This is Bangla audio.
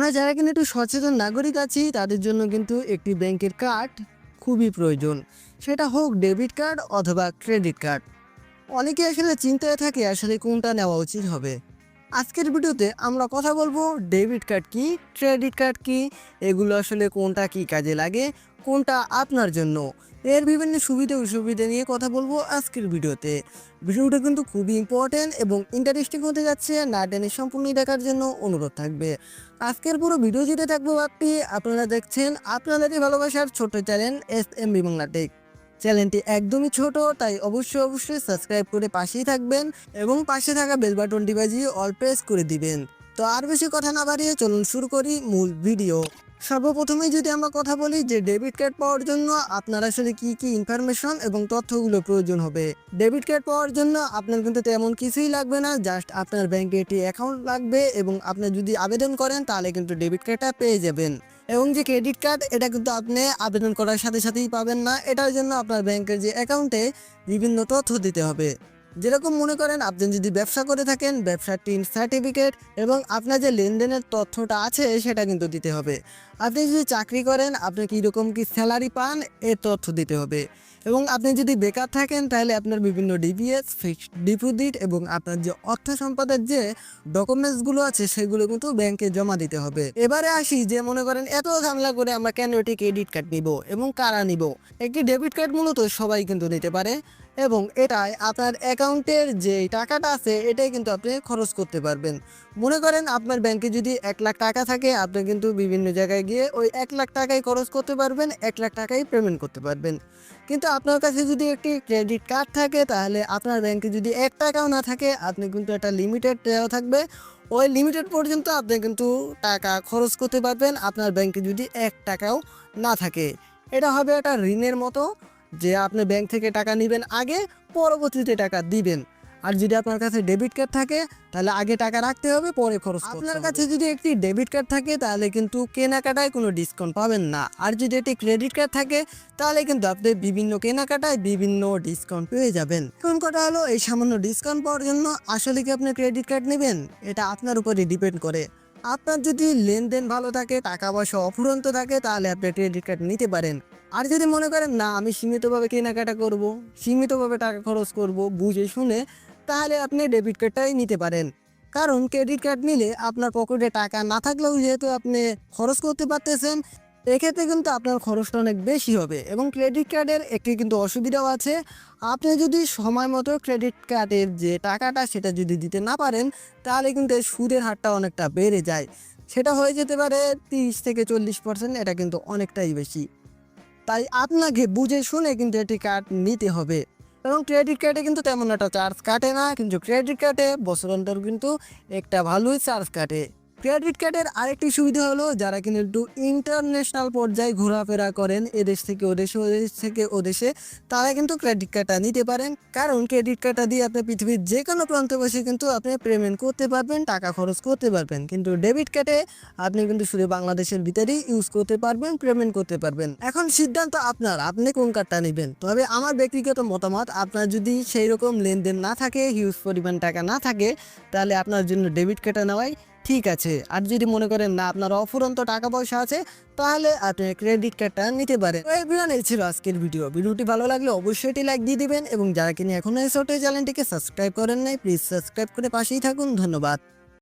আমরা যারা কিন্তু একটু সচেতন নাগরিক আছি, তাদের জন্য কিন্তু একটি ব্যাংকের কার্ড খুবই প্রয়োজন। সেটা হোক ডেবিট কার্ড অথবা ক্রেডিট কার্ড। অনেকে আসলে চিন্তায় থাকে আসলে কোনটা নেওয়া উচিত হবে। আজকের ভিডিওতে আমরা কথা বলব ডেবিট কার্ড কি, ক্রেডিট কার্ড কি, এগুলো আসলে কোনটা কি কাজে লাগে কোনটা আপনার জন্য? এর বিভিন্ন সুবিধা অসুবিধা নিয়ে কথা বলব আজকের ভিডিওতে। ভিডিওটা কিন্তু খুবই ইম্পর্টেন্ট এবং ইন্টারেস্টিং হতে যাচ্ছে, না টেনে সম্পূর্ণ দেখার জন্য অনুরোধ থাকবে। আজকের পুরো ভিডিও জুড়ে থাকব আপনি, আপনারা দেখছেন আপনাদেরই ভালোবাসার ছোট channel S M B Bangla tech চ্যানেলটি একদমই ছোট, তাই অবশ্যই অবশ্যই সাবস্ক্রাইব করে পাশেই থাকবেন এবং পাশে থাকা বেল বাটনটি বাজিয়ে অল প্রেস করে দিবেন। তো আর বেশি কথা না বাড়িয়ে চলুন শুরু করি মূল ভিডিও সর্বপ্রথমেই যদি আমরা কথা বলি যে ডেবিট কার্ড পাওয়ার জন্য আপনার আসলে কি কি ইনফরমেশন এবং তথ্যগুলো প্রয়োজন হবে? ডেবিট কার্ড পাওয়ার জন্য আপনার কিন্তু তেমন কিছুই লাগবে না জাস্ট আপনার ব্যাংকে একটি অ্যাকাউন্ট লাগবে এবং আপনি যদি আবেদন করেন তাহলে কিন্তু ডেবিট কার্ডটা পেয়ে যাবেন। এবং যে ক্রেডিট কার্ড এটা কিন্তু আপনি আবেদন করার সাথে সাথেই পাবেন না। এটার জন্য আপনার ব্যাংকের যে অ্যাকাউন্টে বিভিন্ন তথ্য দিতে হবে। যেরকম মনে করেন, আপনি যদি ব্যবসা করে থাকেন ব্যবসার টিন সার্টিফিকেট এবং আপনার যে লেনদেনের তথ্যটা আছে, সেটা কিন্তু দিতে হবে। আপনি যদি চাকরি করেন, আপনি কীরকম কি স্যালারি পান, এ তথ্য দিতে হবে। এবং আপনি যদি বেকার থাকেন, তাহলে আপনার বিভিন্ন ডিবিএস ফিক্সড ডিপোজিট এবং আপনার যে অর্থ সম্পদের যে ডকুমেন্টসগুলো আছে, সেগুলো কিন্তু ব্যাংকে জমা দিতে হবে। এবারে আসি যে মনে করেন, এত ঝামেলা করে আমরা কেন একটি ক্রেডিট কার্ড নিব এবং কারা নিব? একটি ডেবিট কার্ড মূলত সবাই কিন্তু নিতে পারে এবং এটাই আপনার অ্যাকাউন্টের যে টাকাটা আছে, এটাই কিন্তু আপনি খরচ করতে পারবেন। মনে করেন আপনার ব্যাংকে যদি এক লাখ টাকা থাকে, আপনি কিন্তু বিভিন্ন জায়গায় গিয়ে ওই এক লাখ টাকাই খরচ করতে পারবেন, এক লাখ টাকাই পেমেন্ট করতে পারবেন। কিন্তু আপনার কাছে যদি একটি ক্রেডিট কার্ড থাকে, তাহলে আপনার ব্যাংকে যদি এক টাকাও না থাকে, আপনি কিন্তু একটা লিমিটেড দেওয়া থাকবে। ওই লিমিটেড পর্যন্ত আপনি কিন্তু টাকা খরচ করতে পারবেন, আপনার ব্যাংকে যদি এক টাকাও না থাকে। এটা হবে একটা ঋণের মতো যে আপনি ব্যাংক থেকে টাকা নেবেন আগে পরবর্তীতে টাকা দিবেন। আর যদি আপনার কাছে ডেবিট কার্ড থাকে তাহলে আগে টাকা রাখতে হবে পরে খরচ আপনার কাছে যদি একটি ডেবিট কার্ড থাকে তাহলে কিন্তু কেনাকাটায় কোনো ডিসকাউন্ট পাবেন না। আর যদি একটি ক্রেডিট কার্ড থাকে তাহলে কিন্তু আপনি বিভিন্ন কেনাকাটায় বিভিন্ন ডিসকাউন্ট পেয়ে যাবেন। কোন কথা হলো এই সামান্য ডিসকাউন্ট পাওয়ার জন্য আসলে কি আপনি ক্রেডিট কার্ড নেবেন? এটা আপনার উপরে ডিপেন্ড করে। আপনার যদি লেনদেন ভালো থাকে, টাকা পয়সা অফুরন্ত থাকে, তাহলে আপনি ক্রেডিট কার্ড নিতে পারেন। আর যদি মনে করেন, না, আমি সীমিতভাবে কেনাকাটা করব, সীমিতভাবে টাকা খরচ করব, বুঝে শুনে, তাহলে আপনি ডেবিট কার্ডটাই নিতে পারেন। কারণ ক্রেডিট কার্ড নিলে আপনার পকেটে টাকা না থাকলেও যেহেতু আপনি খরচ করতে পারতেছেন এক্ষেত্রে কিন্তু আপনার খরচটা অনেক বেশি হবে এবং ক্রেডিট কার্ডের একটি কিন্তু অসুবিধাও আছে। আপনি যদি সময় মতো ক্রেডিট কার্ডের যে টাকাটা সেটা যদি দিতে না পারেন, তাহলে কিন্তু সুদের হারটা অনেকটা বেড়ে যায়। সেটা হয়ে যেতে পারে তিরিশ থেকে চল্লিশ পার্সেন্ট এটা কিন্তু অনেকটাই বেশি। তাই আপনাকে বুঝে শুনে কিন্তু এটি কার্ড নিতে হবে। এবং ক্রেডিট কার্ডে কিন্তু তেমন একটা চার্জ কাটে না, কিন্তু ক্রেডিট কার্ডে বছর অন্তর কিন্তু একটা ভালোই চার্জ কাটে। ক্রেডিট কার্ডের আরেকটি সুবিধা হলো যারা কিন্তু একটু ইন্টারন্যাশনাল পর্যায়ে ঘোরাফেরা করেন এদেশ থেকে ওদেশে, ওদেশ থেকে ওদেশে, তারা কিন্তু ক্রেডিট কার্ডটা নিতে পারেন। কারণ ক্রেডিট কার্ডটা দিয়ে আপনি পৃথিবীর যে কোনো প্রান্তে বসে কিন্তু আপনি পেমেন্ট করতে পারবেন, টাকা খরচ করতে পারবেন। কিন্তু ডেবিট কার্ডে আপনি কিন্তু শুধু বাংলাদেশের ভিতরেই ইউজ করতে পারবেন পেমেন্ট করতে পারবেন। এখন সিদ্ধান্ত আপনার, আপনি কোন কার্ডটা নেবেন? তবে আমার ব্যক্তিগত মতামত, আপনার যদি সেই রকম লেনদেন না থাকে হিউজ পরিমাণ টাকা না থাকে, তাহলে আপনার জন্য ডেবিট কার্ডটা নেওয়াই ঠিক আছে। আর যদি মনে করেন, না, আপনার অফুরন্ত টাকা পয়সা আছে, তাহলে আপনি ক্রেডিট কার্ডটা নিতে পারেন। তো এভরিওয়ান এই ছিল আজকের ভিডিও ভিডিওটি ভালো লাগলে অবশ্যই এটি লাইক দিয়ে দিবেন এবং যারা কিনে এখনও এই ছোট চ্যানেলটিকে সাবস্ক্রাইব করেন নাই প্লিজ সাবস্ক্রাইব করে পাশেই থাকুন। ধন্যবাদ।